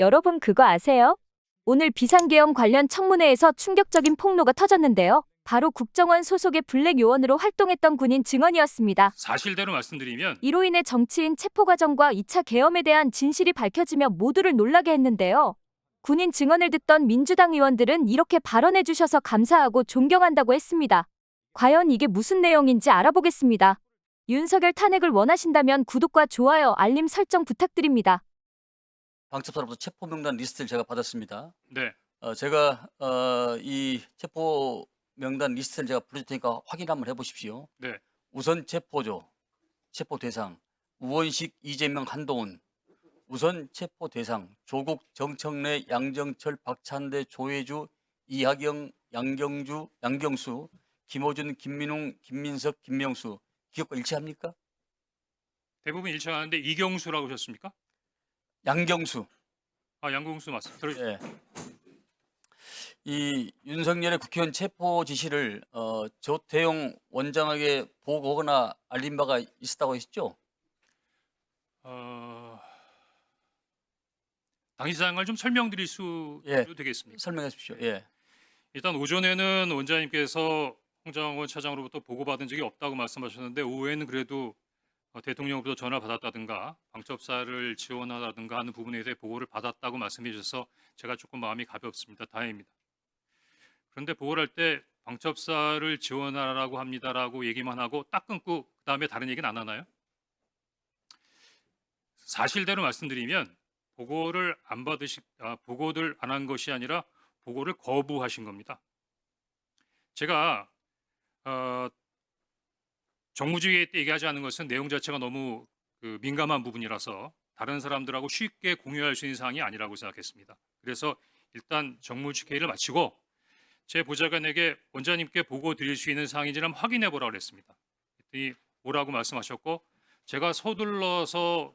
여러분 그거 아세요? 오늘 비상계엄 관련 청문회에서 충격적인 폭로가 터졌는데요. 바로 국정원 소속의 블랙 요원으로 활동했던 군인 증언이었습니다. 사실대로 말씀드리면 이로 인해 정치인 체포 과정과 2차 계엄에 대한 진실이 밝혀지며 모두를 놀라게 했는데요. 군인 증언을 듣던 민주당 의원들은 이렇게 발언해 주셔서 감사하고 존경한다고 했습니다. 과연 이게 무슨 내용인지 알아보겠습니다. 윤석열 탄핵을 원하신다면 구독과 좋아요, 알림 설정 부탁드립니다. 방첩사로부터 체포 명단 리스트를 제가 받았습니다. 네, 어, 제가 어, 이 체포 명단 리스트를 제가 부를 테니까 확인 한번 해보십시오. 네. 우선 체포조, 체포 대상, 우원식, 이재명, 한동훈. 우선 체포 대상, 조국, 정청래, 양정철, 박찬대, 조혜주, 이하경, 양경주, 양경수, 김호준, 김민웅, 김민석, 김명수. 기억과 일치합니까? 대부분 일치하는데 이경수라고 하셨습니까? 양경수. 아, 양궁수 맞습니다. 들어- 예. 이 윤석열의 국회의원 체포 지시를 어, 조태용 원장에게 보고거나 알린 바가 있었다고 하셨죠? 어... 당시상을 좀 설명드릴 수 예. 되겠습니까? 설명해 주십시오. 예. 일단 오전에는 원장님께서 홍장원 차장으로부터 보고받은 적이 없다고 말씀하셨는데 오후에는 그래도 어, 대통령으로부터 전화 받았다든가 방첩사를 지원하다든가 하는 부분에 대해 보고를 받았다고 말씀해 주셔서 제가 조금 마음이 가볍습니다. 다행입니다. 그런데 보고를 할 때 방첩사를 지원하라고 합니다라고 얘기만 하고 딱 끊고 그 다음에 다른 얘기는 안 하나요? 사실대로 말씀드리면 보고를 안 받으시 아, 보고를 안 한 것이 아니라 보고를 거부하신 겁니다. 제가 어, 정무주의 때 얘기하지 않은 것은 내용 자체가 너무 그 민감한 부분이라서 다른 사람들하고 쉽게 공유할 수 있는 사항이 아니라고 생각했습니다. 그래서 일단 정무주회를 마치고 제 보좌관에게 원장님께 보고 드릴 수 있는 사항인지는 한번 확인해 보라고 그랬습니다. 그랬더니 뭐라고 말씀하셨고 제가 서둘러서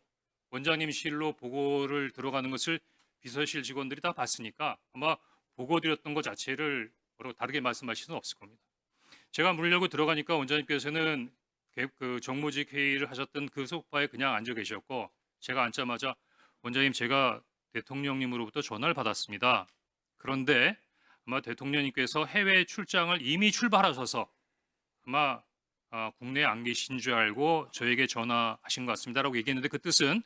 원장님실로 보고를 들어가는 것을 비서실 직원들이 다 봤으니까 아마 보고 드렸던 것 자체를 뭐라고 다르게 말씀하실 수는 없을 겁니다. 제가 물려고 들어가니까 원장님께서는 개- 그 정무직 회의를 하셨던 그 소파에 그냥 앉아 계셨고 제가 앉자마자 원장님 제가 대통령님으로부터 전화를 받았습니다. 그런데 아마 대통령님께서 해외 출장을 이미 출발하셔서 아마 아, 국내에 안 계신 줄 알고 저에게 전화하신 것 같습니다라고 얘기했는데 그 뜻은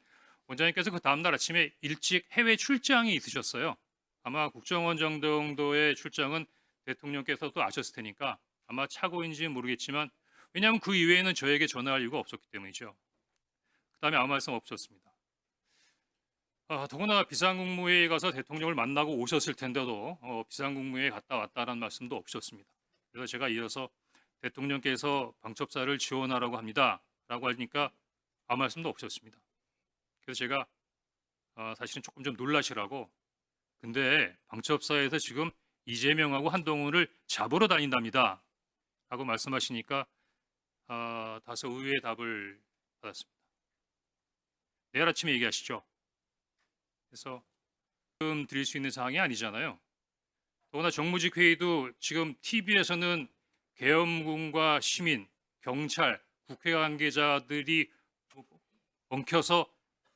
원장님께서 그 다음날 아침에 일찍 해외 출장이 있으셨어요. 아마 국정원 정도의 출장은 대통령께서도 아셨을 테니까 아마 착오인지는 모르겠지만 왜냐하면 그 이외에는 저에게 전화할 이유가 없었기 때문이죠. 그 다음에 아무 말씀 없었습니다. 아, 더구나 비상국무회에 가서 대통령을 만나고 오셨을 텐데도 어, 비상국무회에 갔다 왔다라는 말씀도 없으셨습니다. 그래서 제가 이어서 대통령께서 방첩사를 지원하라고 합니다라고 하니까 아무 말씀도 없었습니다. 그래서 제가 아, 사실은 조금 좀 놀라시라고 근데 방첩사에서 지금 이재명하고 한동훈을 잡으러 다닌답니다. 라고 말씀하시니까 아, 다소 의외의 답을 받았습니다. 내일 아침에 얘기하시죠. 그래서 지금 드릴 수 있는 사항이 아니잖아요. 더구나 정무직 회의도 지금 TV에서는 계엄군과 시민, 경찰, 국회 관계자들이 엉켜서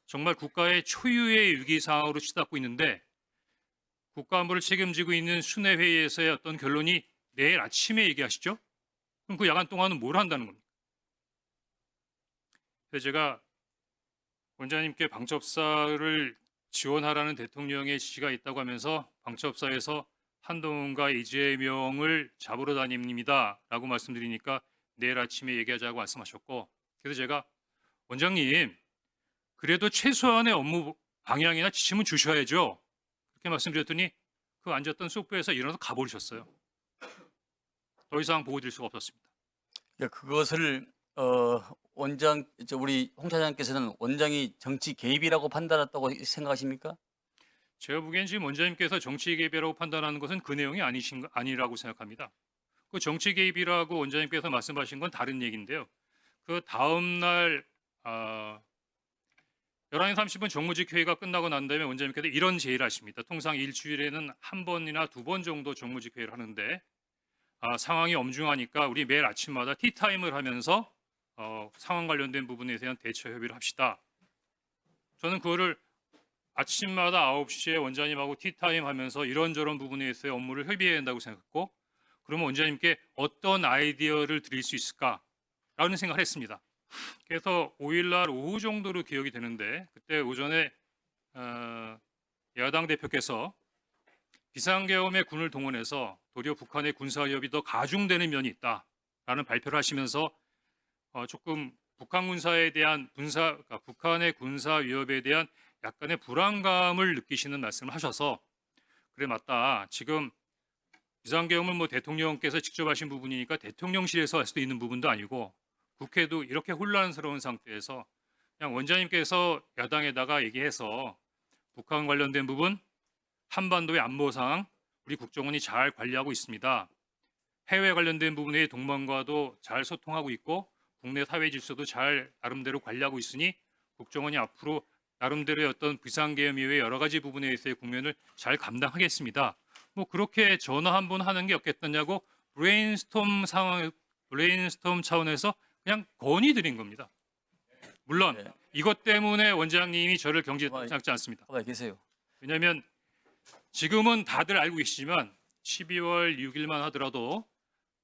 정말 국가의 초유의 위기 상황으로 치닫고 있는데 국가 안보를 책임지고 있는 순회 회의에서의 어떤 결론이 내일 아침에 얘기하시죠? 그럼 그 야간 동안은 뭘 한다는 겁니까? 그래서 제가 원장님께 방첩사를 지원하라는 대통령의 지시가 있다고 하면서 방첩사에서 한동훈과 이재명을 잡으러 다닙니다라고 말씀드리니까 내일 아침에 얘기하자고 말씀하셨고 그래서 제가 원장님 그래도 최소한의 업무 방향이나 지침은 주셔야죠. 그렇게 말씀드렸더니 그 앉았던 소프에서 일어나서 가버리셨어요. 더 이상 보고 드릴 수가 없었습니다. 예, 그것을 어, 원장 저 우리 홍 차장께서는 원장이 정치 개입이라고 판단했다고 생각하십니까? 제가 보기엔 지금 원장님께서 정치 개입이라고 판단하는 것은 그 내용이 아니신 거- 아니라고 생각합니다. 그 정치 개입이라고 원장님께서 말씀하신 건 다른 얘기인데요. 그 다음 날 아, 11시 30분 정무직 회의가 끝나고 난 다음에 원장님께서 이런 제의를 하십니다. 통상 일주일에는 한 번이나 두 번 정도 정무직 회의를 하는데 아, 상황이 엄중하니까 우리 매일 아침마다 티타임을 하면서 어, 상황 관련된 부분에 대한 대처 협의를 합시다. 저는 그거를 아침마다 9시에 원장님하고 티타임 하면서 이런저런 부분에 있어서 업무를 협의해야 한다고 생각했고 그러면 원장님께 어떤 아이디어를 드릴 수 있을까라는 생각을 했습니다. 그래서 5일날 오후 정도로 기억이 되는데 그때 오전에 어, 야당 대표께서 비상계엄에 군을 동원해서 도리어 북한의 군사 위협이 더 가중되는 면이 있다라는 발표를 하시면서 어, 조금 북한 군사에 대한 군사 그러니까 북한의 군사 위협에 대한 약간의 불안감을 느끼시는 말씀을 하셔서 그래 맞다. 지금 비상계엄은 뭐 대통령께서 직접 하신 부분이니까 대통령실에서 할 수도 있는 부분도 아니고 국회도 이렇게 혼란스러운 상태에서 그냥 원장님께서 야당에다가 얘기해서 북한 관련된 부분 한반도의 안보 상황 우리 국정원이 잘 관리하고 있습니다. 해외 관련된 부분의 동맹과도 잘 소통하고 있고 국내 사회 질서도 잘 나름대로 관리하고 있으니 국정원이 앞으로 나름대로의 어떤 비상계엄 이외의 여러 가지 부분에 있어의 국면을 잘 감당하겠습니다. 뭐 그렇게 전화 한 번 하는 게 없겠느냐고 브레인스톰 상황 브레인스톰 차원에서 그냥 건의 드린 겁니다. 물론 네. 이것 때문에 원장님이 저를 생각지 않습니다. 가만히 계세요. 왜냐하면 지금은 다들 알고 계시지만 12월 6일만 하더라도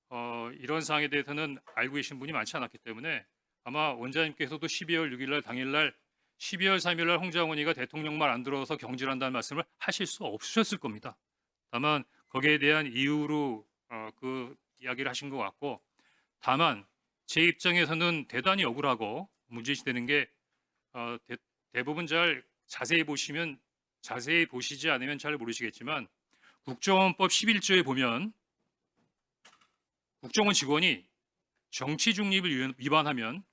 어, 이런 사항에 대해서는 알고 계신 분이 많지 않았기 때문에 아마 원장님께서도 12월 6일날 당일날 12월 3일날 홍장원이가 대통령 말 안 들어서 경질한다는 말씀을 하실 수 없으셨을 겁니다. 다만 거기에 대한 이유로 어, 그 이야기를 하신 것 같고 다만 제 입장에서는 대단히 억울하고 문제시되는 게 어, 대, 대부분 잘 자세히 보시면 자세히 보시지 않으면 잘 모르시겠지만 국정원법 11조에 보면 국정원 직원이 정치 중립을 위- 위반하면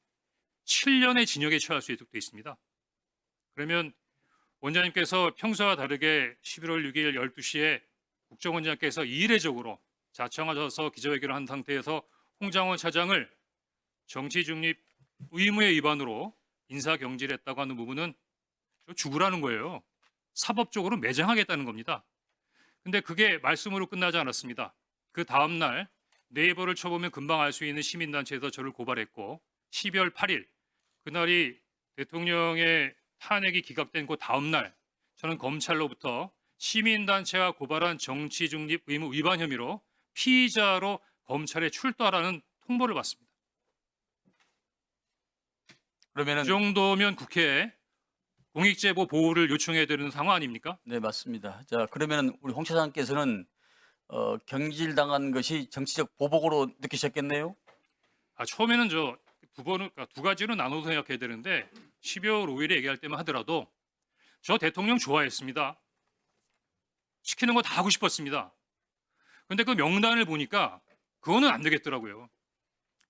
7년의 징역에 처할 수 있도록 되어 있습니다. 그러면 원장님께서 평소와 다르게 11월 6일 12시에 국정원장께서 이례적으로 자청하셔서 기자회견을 한 상태에서 홍장원 차장을 정치 중립 의무의 위반으로 인사 경질했다고 하는 부분은 저 죽으라는 거예요. 사법적으로 매장하겠다는 겁니다. 근데 그게 말씀으로 끝나지 않았습니다. 그 다음 날 네이버를 쳐보면 금방 알 수 있는 시민단체에서 저를 고발했고 12월 8일 그날이 대통령의 탄핵이 기각된 그 다음 날 저는 검찰로부터 시민단체가 고발한 정치 중립 의무 위반 혐의로 피의자로 검찰에 출두하라는 통보를 받습니다. 그러면은 그 정도면 국회에 공익제보 보호를 요청해야 되는 상황 아닙니까? 네 맞습니다. 자 그러면은 우리 홍 차장께서는 어, 경질당한 것이 정치적 보복으로 느끼셨겠네요. 아, 처음에는 저 두 번을 그러니까 두 가지로 나눠서 생각해야 되는데 12월 5일에 얘기할 때만 하더라도 저 대통령 좋아했습니다. 시키는 거 다 하고 싶었습니다. 근데 그 명단을 보니까 그거는 안 되겠더라고요.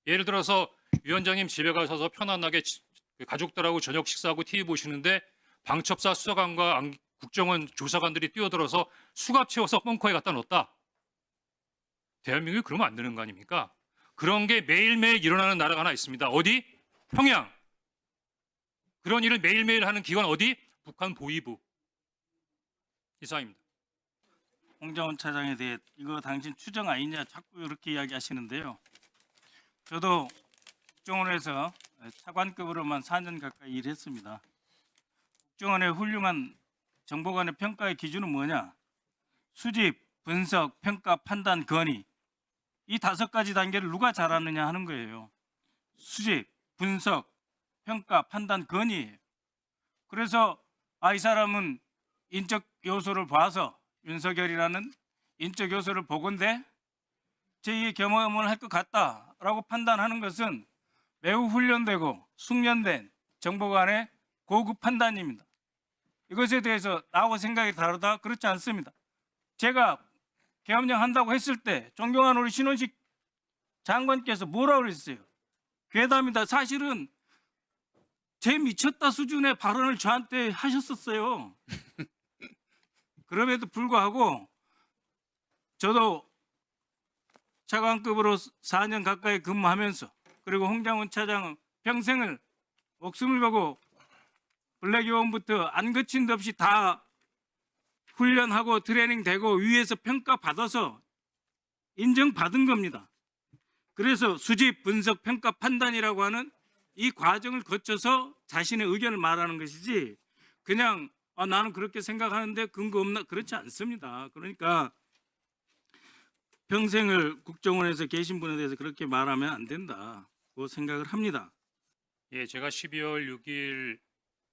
예를 들어서 위원장님 집에 가셔서 편안하게 가족들하고 저녁 식사하고 TV 보시는데 방첩사 수사관과 안- 국정원 조사관들이 뛰어들어서 수갑 채워서 벙커에 갖다 넣었다. 대한민국이 그러면 안 되는 거 아닙니까? 그런 게 매일매일 일어나는 나라가 하나 있습니다. 어디? 평양. 그런 일을 매일매일 하는 기관 어디? 북한 보위부. 이상입니다. 홍정원 차장에 대해 이거 당신 추정 아니냐 자꾸 이렇게 이야기하시는데요. 저도 국정원에서 차관급으로만 4년 가까이 일했습니다. 국정원의 훌륭한 정보관의 평가의 기준은 뭐냐? 수집, 분석, 평가, 판단, 건의 이 다섯 가지 단계를 누가 잘하느냐 하는 거예요. 수집, 분석, 평가, 판단, 건의예요. 그래서 아 이 사람은 인적 요소를 봐서 윤석열이라는 인적 요소를 보건대 제2의 경험을 할 것 같다라고 판단하는 것은 매우 훈련되고 숙련된 정보관의 고급 판단입니다. 이것에 대해서 나하고 생각이 다르다 그렇지 않습니다. 제가 계엄령 한다고 했을 때 존경하는 우리 신원식 장관께서 뭐라고 그랬어요? 괴담이다. 사실은 제 미쳤다 수준의 발언을 저한테 하셨었어요. 그럼에도 불구하고 저도 차관급으로 4년 가까이 근무하면서 그리고 홍장훈 차장은 평생을 목숨을 걸고 블랙 요원부터 안 거친 데 없이 다 훈련하고 트레이닝 되고 위에서 평가 받아서 인정받은 겁니다. 그래서 수집, 분석, 평가, 판단이라고 하는 이 과정을 거쳐서 자신의 의견을 말하는 것이지 그냥 아 나는 그렇게 생각하는데 근거 없나 그렇지 않습니다. 그러니까 평생을 국정원에서 계신 분에 대해서 그렇게 말하면 안 된다. 그 생각을 합니다. 예, 제가 12월 6일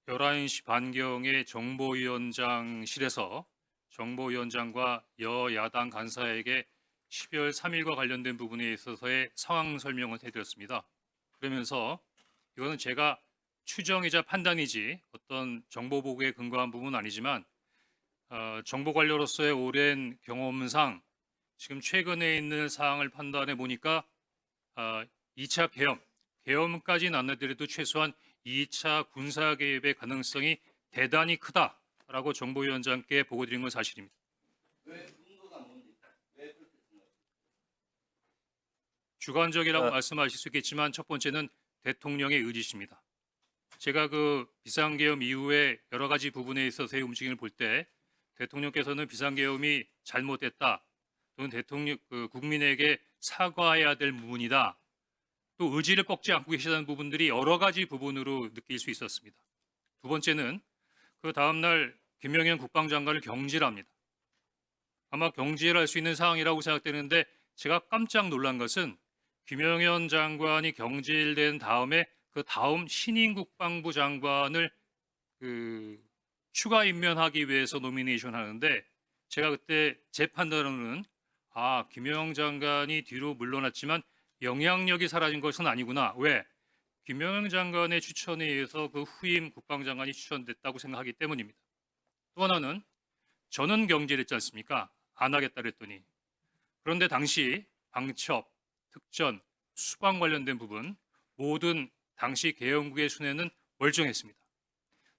11시 반경에 정보위원장실에서 정보위원장과 여야당 간사에게 12월 3일과 관련된 부분에 있어서의 상황 설명을 해드렸습니다. 그러면서 이거는 제가 추정이자 판단이지 어떤 정보 보고에 근거한 부분은 아니지만 어, 정보 관료로서의 오랜 경험상 지금 최근에 있는 사항을 판단해 보니까 어, 2차 계엄, 계엄까지는 안 하더라도 최소한 2차 군사 개입의 가능성이 대단히 크다라고 정보위원장께 보고 드린 건 사실입니다. 주관적이라고 어. 말씀하실 수 있겠지만 첫 번째는 대통령의 의지십니다. 제가 그 비상계엄 이후에 여러 가지 부분에 있어서의 움직임을 볼 때 대통령께서는 비상계엄이 잘못됐다 또는 대통령 그 국민에게 사과해야 될 부분이다 또 의지를 꺾지 않고 계시다는 부분들이 여러 가지 부분으로 느낄 수 있었습니다. 두 번째는 그 다음 날 김영현 국방장관을 경질합니다. 아마 경질할 수 있는 상황이라고 생각되는데 제가 깜짝 놀란 것은 김영현 장관이 경질된 다음에 그 다음 신임 국방부 장관을 그 추가 임명하기 위해서 노미네이션 하는데 제가 그때 제 판단으로는 아 김영 장관이 뒤로 물러났지만 영향력이 사라진 것은 아니구나. 왜? 김영영 장관의 추천에 의해서 그 후임 국방장관이 추천됐다고 생각하기 때문입니다. 또 하나는 저는 경질했지 않습니까? 안 하겠다 그랬더니 그런데 당시 방첩, 특전, 수방 관련된 부분 모든 당시 계엄국의 순회는 멀쩡했습니다.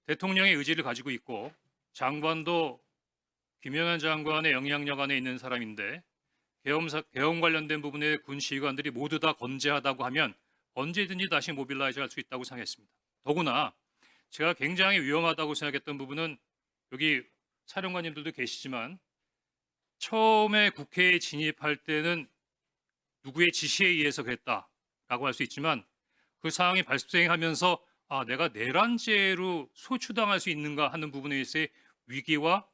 대통령의 의지를 가지고 있고 장관도 김영현 장관의 영향력 안에 있는 사람인데 계엄 관련된 부분에 군 지휘관들이 모두 다 건재하다고 하면 언제든지 다시 모빌라이즈 할 수 있다고 생각했습니다. 더구나 제가 굉장히 위험하다고 생각했던 부분은 여기 사령관님들도 계시지만 처음에 국회에 진입할 때는 누구의 지시에 의해서 그랬다라고 할 수 있지만 그 상황이 발생하면서 아 내가 내란죄로 소추당할 수 있는가 하는 부분에 있어의 위기와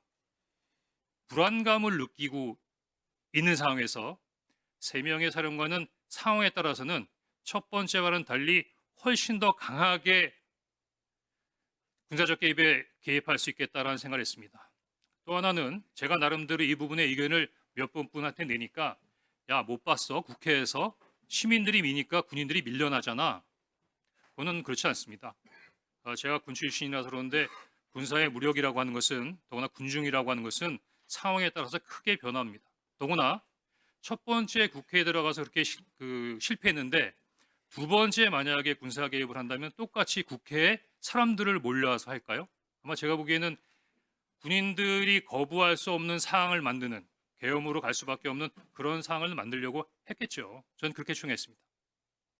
불안감을 느끼고 있는 상황에서 세 명의 사령관은 상황에 따라서는 첫 번째와는 달리 훨씬 더 강하게 군사적 개입에 개입할 수 있겠다라는 생각을 했습니다. 또 하나는 제가 나름대로 이 부분의 의견을 몇 분한테 내니까 야 못 봤어 국회에서 시민들이 미니까 군인들이 밀려나잖아. 그거는 그렇지 않습니다. 어, 제가 군 출신이라서 그런데 군사의 무력이라고 하는 것은 더구나 군중이라고 하는 것은 상황에 따라서 크게 변합니다. 더구나 첫 번째 국회에 들어가서 그렇게 시- 그 실패했는데 두 번째 만약에 군사 개입을 한다면 똑같이 국회에 사람들을 몰려와서 할까요? 아마 제가 보기에는 군인들이 거부할 수 없는 상황을 만드는 계엄으로 갈 수밖에 없는 그런 상황을 만들려고 했겠죠. 저는 그렇게 추정했습니다.